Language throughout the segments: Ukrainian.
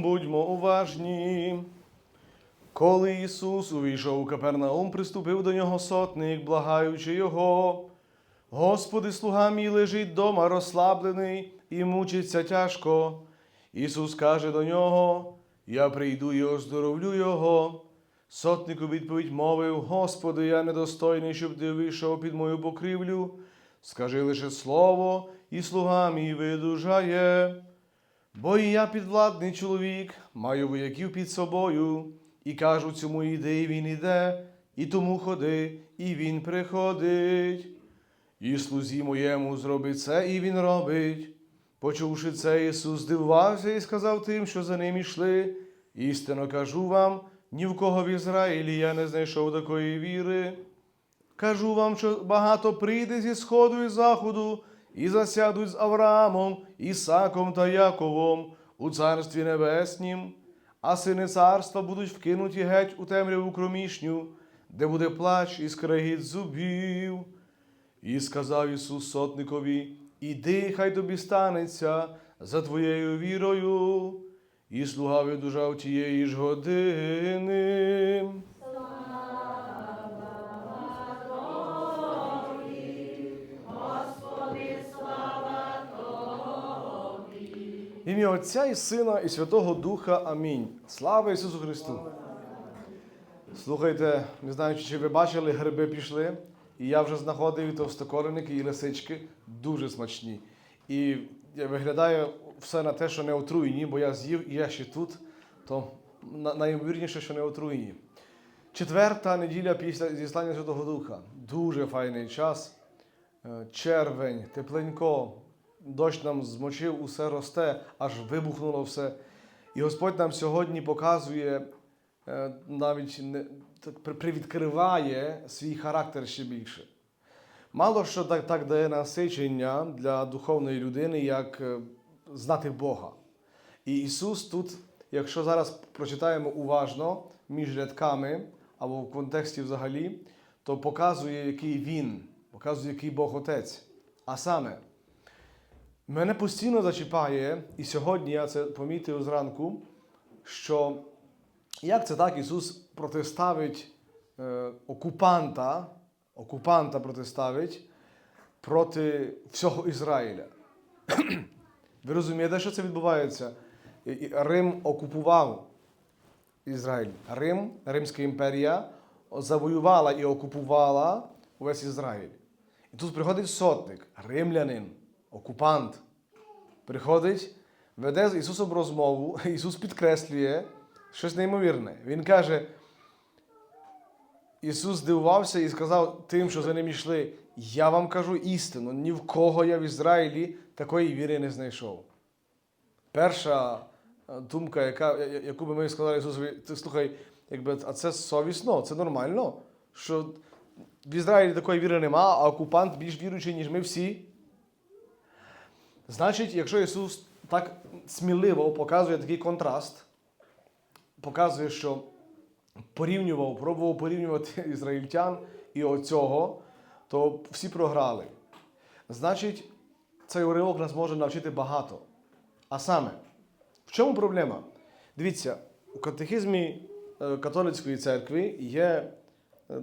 Будьмо уважні. Коли Ісус увійшов у Капернаум, приступив до нього сотник, благаючи його. Господи, слуга мій лежить дома розслаблений і мучиться тяжко. Ісус каже до нього: Я прийду і оздоровлю його. Сотник у відповідь мовив: Господи, я недостойний, щоб ти вийшов під мою покрівлю. Скажи лише слово, і слуга мій видужає. Бо і я підвладний чоловік, маю вояків під собою, і кажу цьому іди, і він іде, і тому ходи, і він приходить. І слузі моєму зробить це, і він робить. Почувши це, Ісус здивувався і сказав тим, що за ним ішли. Істинно кажу вам, ні в кого в Ізраїлі я не знайшов такої віри. Кажу вам, що багато прийде зі сходу і заходу, і засядуть з Авраамом, Ісаком та Яковом у царстві небеснім, а сини царства будуть вкинуті геть у темряву кромішню, де буде плач і скрегіт зубів. І сказав Ісус сотникові: Іди, хай тобі станеться за твоєю вірою. І слуга видужав тієї ж години. Ім'я Отця і Сина, і Святого Духа. Амінь. Слава Ісусу Христу! Слухайте, не знаю, чи ви бачили, гриби пішли, і я вже знаходив і товстокореники, і лисички дуже смачні. І виглядає все на те, що не отруєні, бо я з'їв і я ще тут, то на- найімовірніше, що не отруєні. Четверта неділя після зіслання Святого Духа. Дуже файний час. Е, Червень, тепленько, дощ нам змочив, усе росте, аж вибухнуло все. І Господь нам сьогодні показує, е, навіть не, привідкриває свій характер ще більше. Мало що так, так дає насичення для духовної людини, як е, знати Бога. І Ісус тут, якщо зараз прочитаємо уважно між рядками або в контексті взагалі, то показує, який Він, показує, який Бог Отець. А саме, мене постійно зачіпає, і сьогодні я це помітив зранку, що як це так Ісус протиставить е, окупанта, окупанта протиставить проти всього Ізраїля. Ви розумієте, що це відбувається? Рим окупував Ізраїль. Рим, Римська імперія, завоювала і окупувала увесь Ізраїль. І тут приходить сотник, римлянин, окупант. Приходить, веде з Ісусом розмову, Ісус підкреслює щось неймовірне. Він каже, Ісус здивувався і сказав тим, що за ним йшли, я вам кажу істину, ні в кого я в Ізраїлі такої віри не знайшов. Перша е, думка, яка, яку би ми сказали Ісусові, слухай, якби, а це совісно, це нормально, що в Ізраїлі такої віри нема, а окупант більш віруючий, ніж ми всі. Значить, якщо Ісус так сміливо показує такий контраст, показує, що порівнював, пробував порівнювати ізраїльтян і оцього, то всі програли. Значить, цей уривок нас може навчити багато. А саме, в чому проблема? Дивіться, у катехизмі е, католицької церкви є е,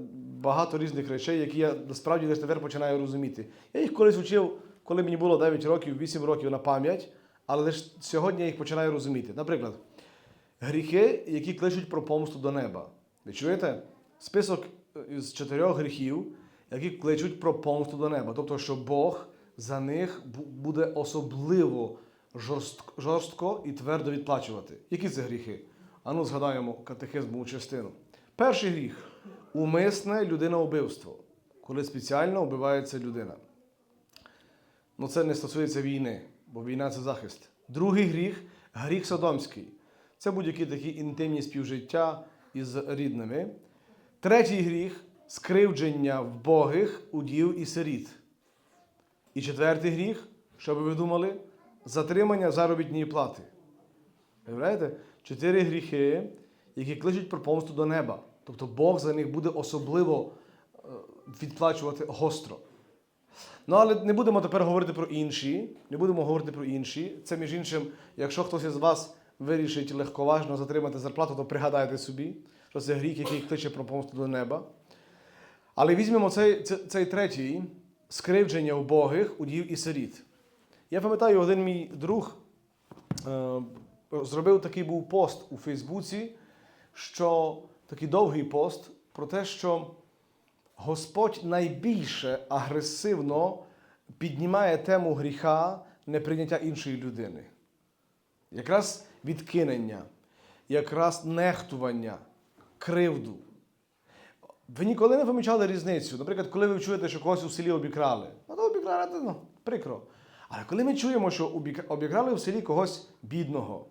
багато різних речей, які я насправді лише тепер починаю розуміти. Я їх колись вчив, коли мені було 9 років, 8 років на пам'ять, але лише сьогодні я їх починаю розуміти. Наприклад, гріхи, які кличуть про помсту до неба. Ви чуєте? Список е, з чотирьох гріхів, які кличуть про помсту до неба. Тобто, що Бог за них буде особливо жорстко, і твердо відплачувати. Які це гріхи? Ану, згадаємо катехизмову частину. Перший гріх умисне людиноубивство, коли спеціально вбивається людина. Ну, це не стосується війни, бо війна це захист. Другий гріх гріх содомський. Це будь-які такі інтимні співжиття із рідними. Третій гріх скривдження вбогих, удів і сиріт. І четвертий гріх, що би ви думали, затримання заробітної плати. Уявляєте? Чотири гріхи, які кличуть про помсту до неба. Тобто Бог за них буде особливо е, відплачувати гостро. Ну, але не будемо тепер говорити про інші. Не будемо говорити про інші. Це, між іншим, якщо хтось із вас вирішить легковажно затримати зарплату, то пригадайте собі, що це гріх, який кличе про помсту до неба. Але візьмемо цей, цей, третій скривдження убогих, удів і сиріт. Я пам'ятаю, один мій друг е, зробив такий був пост у Фейсбуці, що такий довгий пост про те, що Господь найбільше агресивно піднімає тему гріха неприйняття іншої людини. Якраз відкинення, якраз нехтування, кривду. Ви ніколи не помічали різницю. Наприклад, коли ви чуєте, що когось у селі обікрали. Ну, то обікрали, то, ну, прикро. Але коли ми чуємо, що обікрали в селі когось бідного,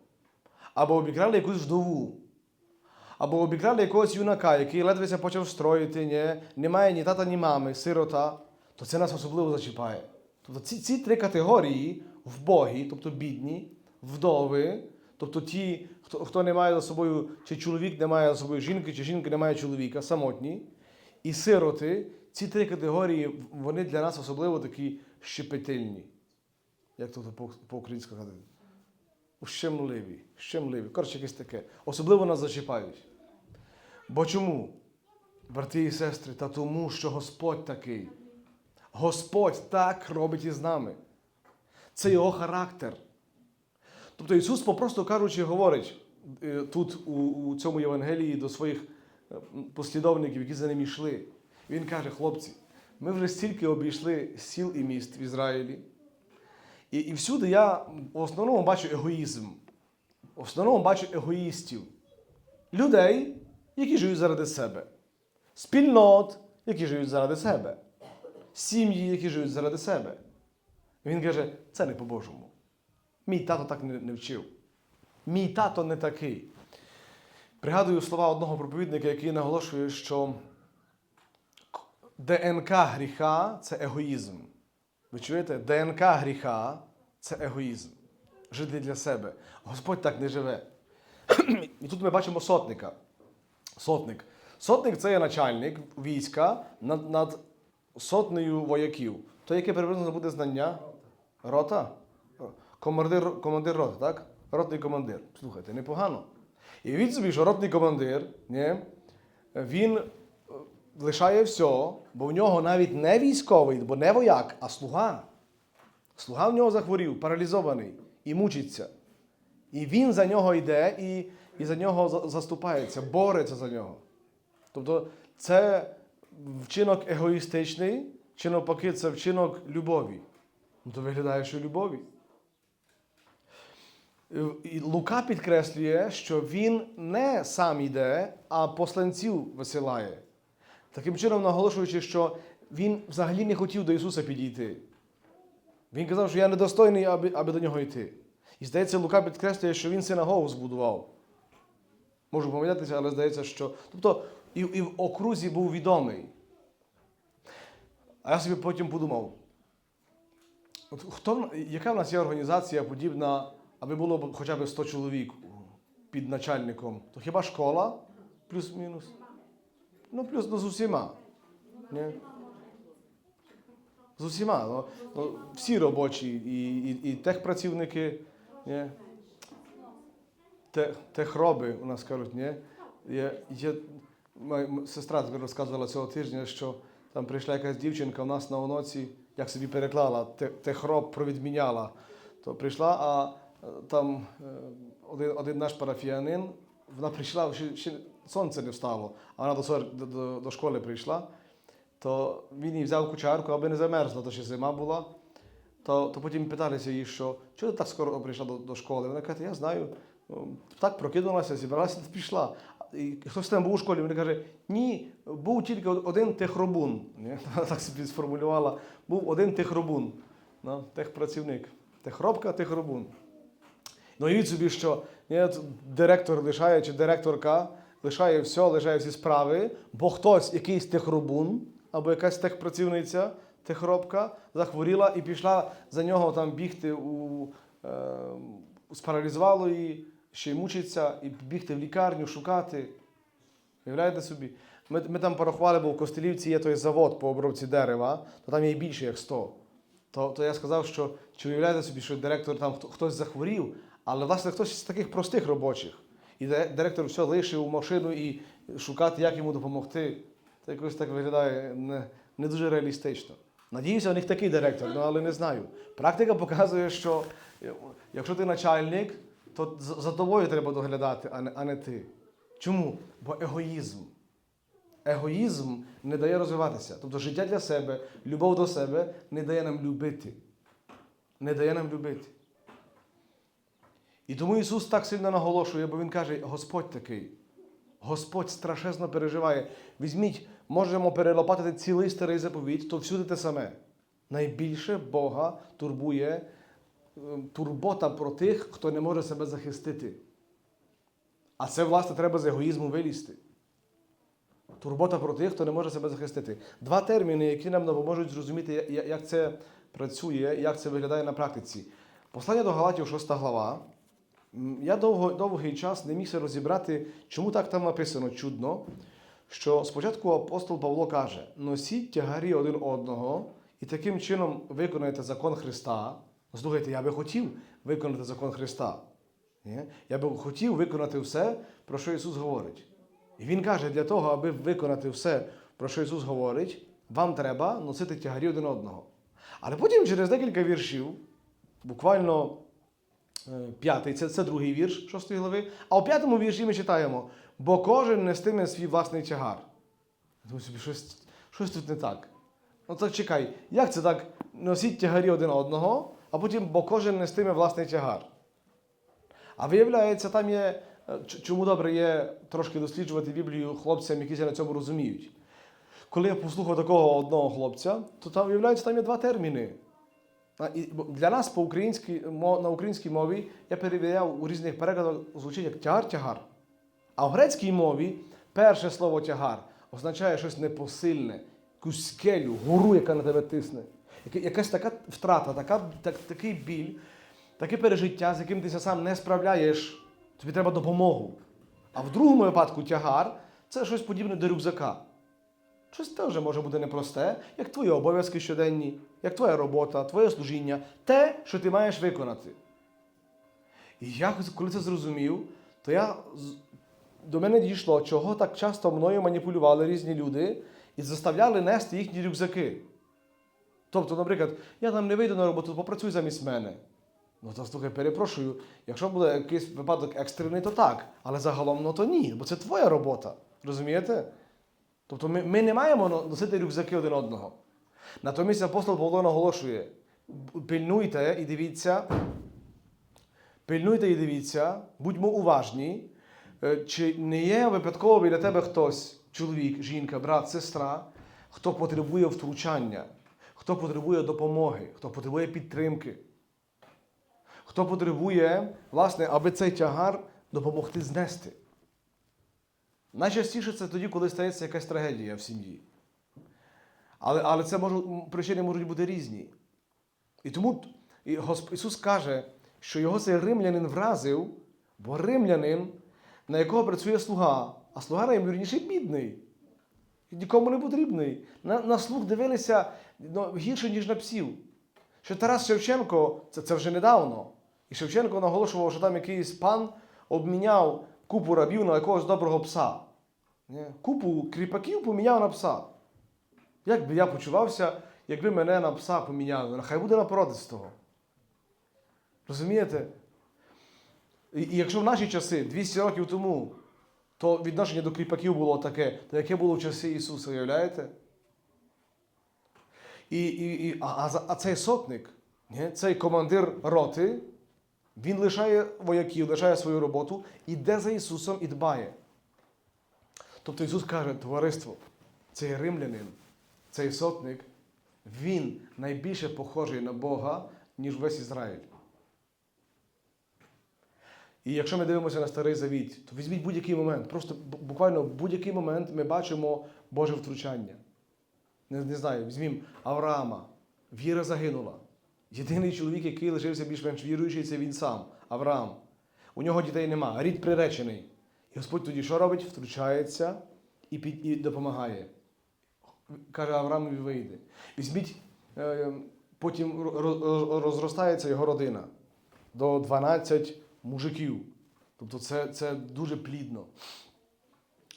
або обікрали якусь вдову, або обікрали якогось юнака, який ледвеся почав строїти, ні, немає ні тата, ні мами, сирота, то це нас особливо зачіпає. Тобто ці, ці три категорії вбогі, тобто бідні, вдови, тобто ті, хто, хто не має за собою, чи чоловік не має за собою жінки, чи жінка не має чоловіка, самотні, і сироти, ці три категорії, вони для нас особливо такі щепетильні. Як по- по-українськи казати? Ущемливі, щемливі. Коротше, якесь таке. Особливо нас зачіпають. Бо чому? Брати і сестри, та тому, що Господь такий. Господь так робить із нами. Це його характер. Тобто Ісус, попросту кажучи, говорить е, тут у, у цьому Євангелії до своїх е, послідовників, які за ним йшли. Він каже, хлопці, ми вже стільки обійшли сіл і міст в Ізраїлі. І, і всюди я в основному бачу егоїзм. В основному бачу егоїстів. Людей, які живуть заради себе. Спільнот, які живуть заради себе. Сім'ї, які живуть заради себе. Він каже, це не по-божому. Мій тато так не, не вчив. Мій тато не такий. Пригадую слова одного проповідника, який наголошує, що ДНК гріха це егоїзм. Ви чуєте? ДНК гріха це егоїзм. Жити для себе. Господь так не живе. І тут ми бачимо сотника. Сотник. Сотник це є начальник війська над, над сотнею вояків. То яке приблизно буде знання? Рота? Командир, командир роти, так? Ротний командир. Слухайте, непогано. І від собі, що ротний командир, ні, він е, лишає все, бо в нього навіть не військовий, бо не вояк, а слуга. Слуга в нього захворів, паралізований і мучиться. І він за нього йде і, і за нього заступається, бореться за нього. Тобто це вчинок егоїстичний, чи навпаки, це вчинок любові. Ну, то виглядає, що любові. І Лука підкреслює, що він не сам йде, а посланців висилає. Таким чином, наголошуючи, що він взагалі не хотів до Ісуса підійти. Він казав, що я недостойний, аби, аби до нього йти. І здається, Лука підкреслює, що він синагогу збудував. Можу помилятися, але здається, що. Тобто і, і в окрузі був відомий. А я собі потім подумав: от хто, яка в нас є організація подібна, аби було б хоча б 100 чоловік під начальником? То хіба школа плюс-мінус? Ну, плюс ну, з усіма. Ні? З усіма. Ну, ну, всі робочі, і, і, і техпрацівники, ні? Те, техроби у нас кажуть, ні? Є, є, моя сестра розказувала цього тижня, що там прийшла якась дівчинка у нас на оноці, як собі переклала, те, техроб провідміняла. То прийшла, а е, там е, один, один наш парафіянин, вона прийшла, ще, ще сонце не встало, а вона до, до, до, школи прийшла, то він їй взяв кучарку, аби не замерзла, то ще зима була. То, то потім питалися її, що чого ти так скоро прийшла до, до школи? Вона каже, я знаю, так прокинулася, зібралася пішла. І хтось там був у школі, він каже, ні, був тільки один техробун. Так собі сформулювала, був один техробун, ну, техпрацівник. Техробка, техробун. Ну і собі, що ні, директор лишає чи директорка лишає все, лишає всі справи, бо хтось, якийсь техробун або якась техпрацівниця, техробка, захворіла і пішла за нього там бігти у е, спаралізувало її, ще й мучиться, і бігти в лікарню, шукати. Уявляєте собі? Ми, ми там порахували, бо в Костелівці є той завод по обробці дерева, то там є більше як 100. То, то я сказав, що чи уявляєте собі, що директор там хто- хтось захворів, Але, власне, хтось з таких простих робочих. І директор все лишив машину і шукати, як йому допомогти. Це якось так виглядає не, не дуже реалістично. Надіюся, у них такий директор, ну, але не знаю. Практика показує, що якщо ти начальник, то за тобою треба доглядати, а не, а не ти. Чому? Бо егоїзм. Егоїзм не дає розвиватися. Тобто життя для себе, любов до себе не дає нам любити. Не дає нам любити. І тому Ісус так сильно наголошує, бо Він каже, Господь такий. Господь страшезно переживає. Візьміть, можемо перелопатити цілий старий заповідь, то всюди те саме. Найбільше Бога турбує турбота про тих, хто не може себе захистити. А це, власне, треба з егоїзму вилізти. Турбота про тих, хто не може себе захистити. Два терміни, які нам допоможуть зрозуміти, як це працює, як це виглядає на практиці. Послання до Галатів, 6 глава. Я довго, довгий час не міг розібрати, чому так там написано чудно, що спочатку апостол Павло каже: носіть тягарі один одного і таким чином виконуєте закон Христа. Слухайте, я би хотів виконати закон Христа. Я би хотів виконати все, про що Ісус говорить. І Він каже, для того, аби виконати все, про що Ісус говорить, вам треба носити тягарі один одного. Але потім через декілька віршів, буквально е, п'ятий, це, це другий вірш шостої глави, а у п'ятому вірші ми читаємо, бо кожен нестиме свій власний тягар. Думаю собі, щось, щось тут не так. Ну так чекай, як це так носіть тягарі один одного, а потім, бо кожен нестиме власний тягар. А виявляється, там є, е, чому добре є трошки досліджувати Біблію хлопцям, які на цьому розуміють. Коли я послухав такого одного хлопця, то там виявляється, там є два терміни. Для нас по на українській мові я перевіряв у різних перекладах, звучить як тягар-тягар. А в грецькій мові перше слово тягар означає щось непосильне, якусь скелю, гору, яка на тебе тисне. Яка- Якась така втрата, така, так, такий біль, таке пережиття, з яким ти сам не справляєш, тобі треба допомогу. А в другому випадку тягар це щось подібне до рюкзака. Щось теж може бути непросте, як твої обов'язки щоденні, як твоя робота, твоє служіння, те, що ти маєш виконати. І я, коли це зрозумів, то я до мене дійшло, чого так часто мною маніпулювали різні люди і заставляли нести їхні рюкзаки. Тобто, наприклад, я там не вийду на роботу, попрацюй замість мене. Ну, то слухай, перепрошую, якщо буде якийсь випадок екстрений, то так. Але загалом ну, то ні, бо це твоя робота. Розумієте? Тобто ми, ми не маємо носити рюкзаки один одного. Натомість апостол Павло наголошує: пильнуйте і дивіться, пильнуйте і дивіться, будьмо уважні, е, чи не є випадково біля тебе хтось, чоловік, жінка, брат, сестра, хто потребує втручання, хто потребує допомоги, хто потребує підтримки, хто потребує, власне, аби цей тягар допомогти знести. Найчастіше це тоді, коли стається якась трагедія в сім'ї. Але, але це може, причини можуть бути різні. І тому Ісус каже, що його цей римлянин вразив, бо римлянин, на якого працює слуга, а слуга найімовірніше бідний. Нікому не потрібний. На, на слуг дивилися ну, гірше, ніж на псів. Що Тарас Шевченко, це, це вже недавно. І Шевченко наголошував, що там якийсь пан обміняв купу рабів на якогось доброго пса. Купу кріпаків поміняв на пса. Як би я почувався, якби мене на пса поміняли? Нехай буде на породистого. Розумієте? І, і якщо в наші часи, 200 років тому, то відношення до кріпаків було таке, то яке було в часи Ісуса, уявляєте? І, і, і, а, а, цей сотник, ні? цей командир роти, він лишає вояків, лишає свою роботу, іде за Ісусом і дбає. Тобто Ісус каже, товариство, цей римлянин, цей сотник, він найбільше похожий на Бога, ніж весь Ізраїль. І якщо ми дивимося на старий завіт, то візьміть будь-який момент, просто буквально в будь-який момент ми бачимо Боже втручання. Не, не знаю, візьмімо Авраама. Віра загинула. Єдиний чоловік, який лишився більш-менш віруючий, це він сам, Авраам. У нього дітей нема, рід приречений. І Господь тоді що робить? Втручається і, під, і допомагає. Каже Авраамові вийде. Візьміть, е, потім ро- ро- розростається його родина до 12 мужиків. Тобто це, це дуже плідно.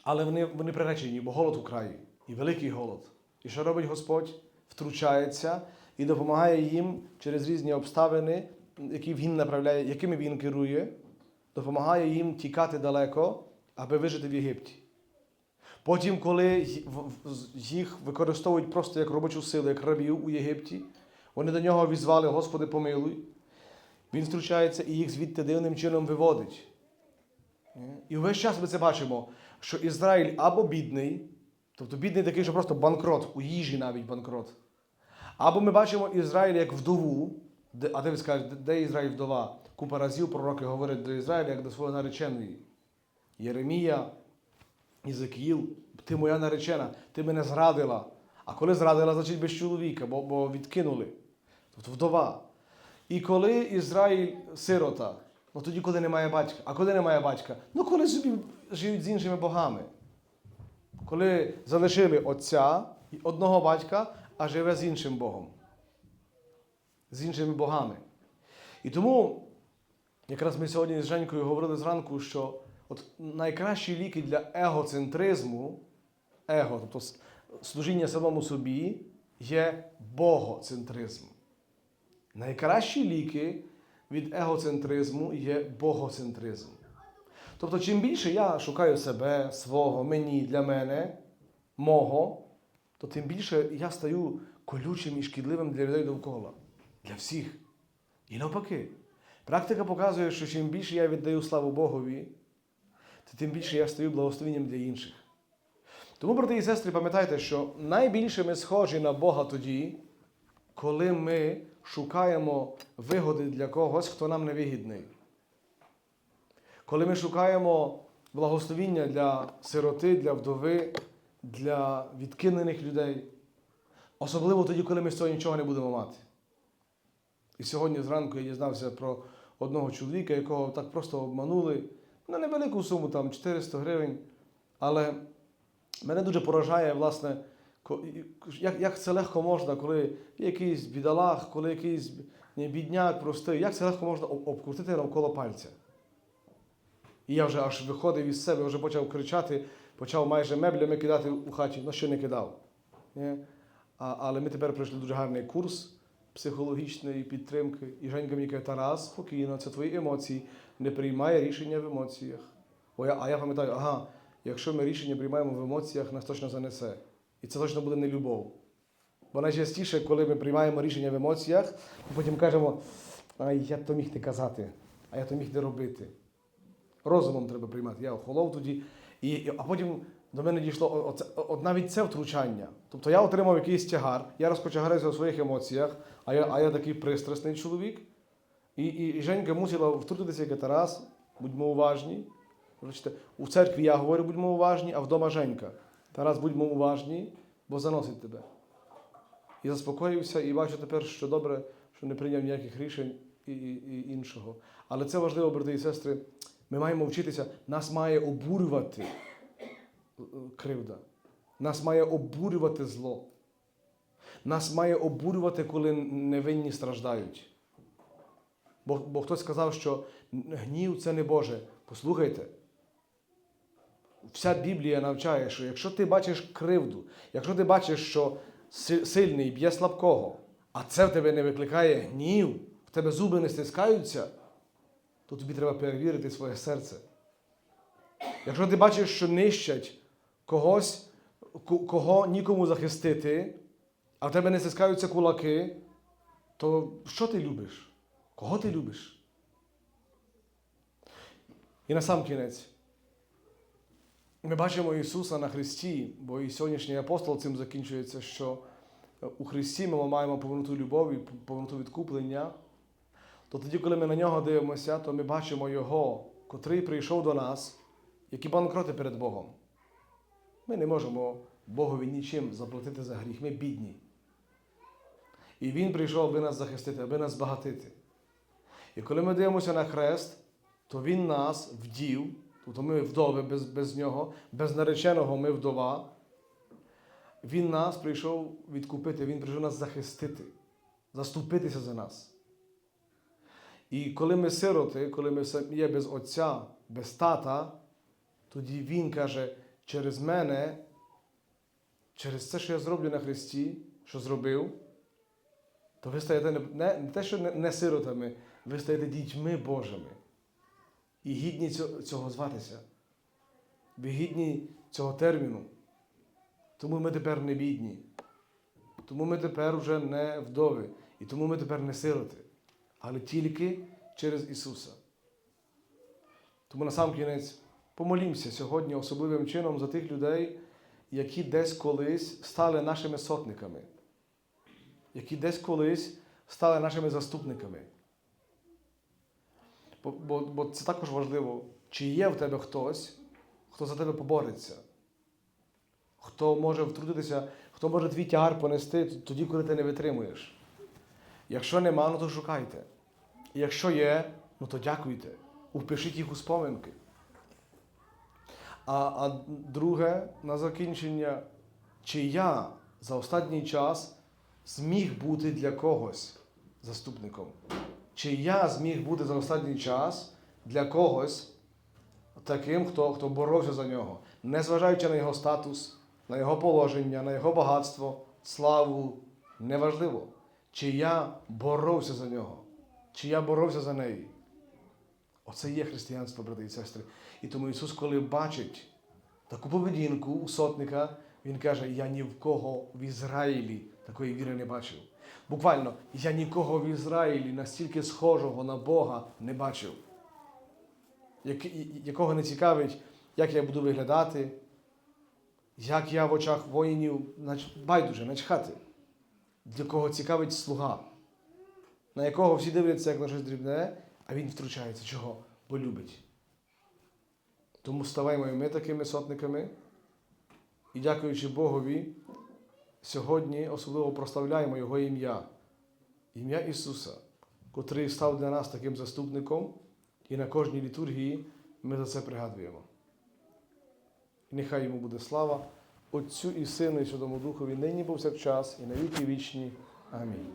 Але вони, вони приречені, бо голод у краї, і великий голод. І що робить Господь? Втручається і допомагає їм через різні обставини, які він направляє, якими він керує, допомагає їм тікати далеко, аби вижити в Єгипті. Потім, коли їх використовують просто як робочу силу, як рабів у Єгипті, вони до нього візвали, Господи, помилуй. Він втручається і їх звідти дивним чином виводить. І весь час ми це бачимо, що Ізраїль або бідний, тобто бідний такий, що просто банкрот, у їжі навіть банкрот. Або ми бачимо Ізраїль як вдову, де, а де ви скажете, де Ізраїль вдова? Купа разів пророки говорять до Ізраїля як до своєї нареченої. Єремія, Ізекіїл, ти моя наречена, ти мене зрадила. А коли зрадила, значить без чоловіка, бо, бо відкинули. Тобто вдова. І коли Ізраїль сирота, ну тоді, коли немає батька. А коли немає батька? Ну коли собі живуть з іншими богами. Коли залишили отця і одного батька, а живе з іншим Богом. З іншими богами. І тому, якраз ми сьогодні з Женькою говорили зранку, що от найкращі ліки для егоцентризму, его, тобто служіння самому собі, є богоцентризм. Найкращі ліки від егоцентризму є богоцентризм. Тобто, чим більше я шукаю себе, свого, мені, для мене, мого, то тим більше я стаю колючим і шкідливим для людей довкола, для всіх. І навпаки, практика показує, що чим більше я віддаю славу Богові, то тим більше я стаю благословенням для інших. Тому, брати і сестри, пам'ятайте, що найбільше ми схожі на Бога тоді, коли ми шукаємо вигоди для когось, хто нам невигідний. Коли ми шукаємо благословіння для сироти, для вдови, для відкинених людей, особливо тоді, коли ми з цього нічого не будемо мати. І сьогодні зранку я дізнався про одного чоловіка, якого так просто обманули на невелику суму, там 400 гривень. Але мене дуже поражає, власне, як, це легко можна, коли якийсь бідолах, коли якийсь бідняк простий, як це легко можна об- обкрутити навколо пальця. І я вже аж виходив із себе, вже почав кричати, почав майже меблями кидати у хаті, ну що не кидав. Ні? А, але ми тепер пройшли дуже гарний курс психологічної підтримки. І Женька мені каже, Тарас, спокійно, це твої емоції, не приймай рішення в емоціях. О, я, а я пам'ятаю, ага, якщо ми рішення приймаємо в емоціях, нас точно занесе. І це точно буде не любов. Бо найчастіше, коли ми приймаємо рішення в емоціях, ми потім кажемо, ай, я то міг не казати, а я то міг не робити. Розумом треба приймати. Я охолов тоді. І, а потім до мене дійшло оце, от навіть це втручання. Тобто я отримав якийсь тягар, я розкочегарився у своїх емоціях, а я, а я такий пристрасний чоловік. І, і, і Женька мусила втрутитися як Тарас, будьмо уважні. У церкві я говорю, будьмо уважні, а вдома Женька. Тарас, будьмо уважні, бо заносить тебе. І заспокоївся, і бачу тепер, що добре, що не прийняв ніяких рішень і, і, і іншого. Але це важливо, брати і сестри. Ми маємо вчитися, нас має обурювати кривда. Нас має обурювати зло. Нас має обурювати, коли невинні страждають. Бо, бо хтось сказав, що гнів це не Боже. Послухайте. Вся Біблія навчає, що якщо ти бачиш кривду, якщо ти бачиш, що сильний б'є слабкого, а це в тебе не викликає гнів, в тебе зуби не стискаються, то тобі треба перевірити своє серце. Якщо ти бачиш, що нищать когось, кого нікому захистити, а в тебе не стискаються кулаки, то що ти любиш? Кого ти любиш? І на сам кінець. Ми бачимо Ісуса на Христі, бо і сьогоднішній апостол цим закінчується, що у Христі ми маємо повноту любові, повноту відкуплення. То тоді, коли ми на нього дивимося, то ми бачимо Його, котрий прийшов до нас, які банкроти перед Богом. Ми не можемо Богові нічим заплатити за гріх. Ми бідні. І Він прийшов, аби нас захистити, аби нас збагатити. І коли ми дивимося на хрест, то Він нас вдів, тобто ми вдови без, без нього, без нареченого ми вдова. Він нас прийшов відкупити, Він прийшов нас захистити, заступитися за нас. І коли ми сироти, коли ми є без отця, без тата, тоді Він каже, через мене, через те, що я зроблю на Христі, що зробив, то ви стаєте не, не, не те, що не, не сиротами, ви стаєте дітьми Божими. І гідні цього, цього зватися. Ви гідні цього терміну. Тому ми тепер не бідні. Тому ми тепер вже не вдови. І тому ми тепер не сироти. Але тільки через Ісуса. Тому на сам кінець помолімося сьогодні особливим чином за тих людей, які десь колись стали нашими сотниками, які десь колись стали нашими заступниками. Бо, бо, бо це також важливо, чи є в тебе хтось, хто за тебе побореться, хто може втрутитися, хто може твій тягар понести тоді, коли ти не витримуєш. Якщо нема, ну то шукайте. Якщо є, ну то дякуйте. Впишіть їх у споминки. А, а друге, на закінчення, чи я за останній час зміг бути для когось заступником? Чи я зміг бути за останній час для когось таким, хто, хто боровся за нього, незважаючи на його статус, на його положення, на його багатство, славу, неважливо. Чи я боровся за нього, чи я боровся за неї. Оце є християнство, брати і сестри. І тому Ісус, коли бачить таку поведінку у сотника, Він каже: Я ні в кого в Ізраїлі такої віри не бачив. Буквально, я нікого в Ізраїлі настільки схожого на Бога не бачив, як- якого не цікавить, як я буду виглядати, як я в очах воїнів байдуже начхати, для кого цікавить слуга, на якого всі дивляться як на щось дрібне, а він втручається. Чого? Бо любить. Тому ставаймо і ми такими сотниками. І дякуючи Богові, сьогодні особливо прославляємо Його ім'я, ім'я Ісуса, котрий став для нас таким заступником, і на кожній літургії ми за це пригадуємо. І нехай йому буде слава Отцю і Сину, і Святому Духові, нині повсякчас, і на віки вічні. Амінь.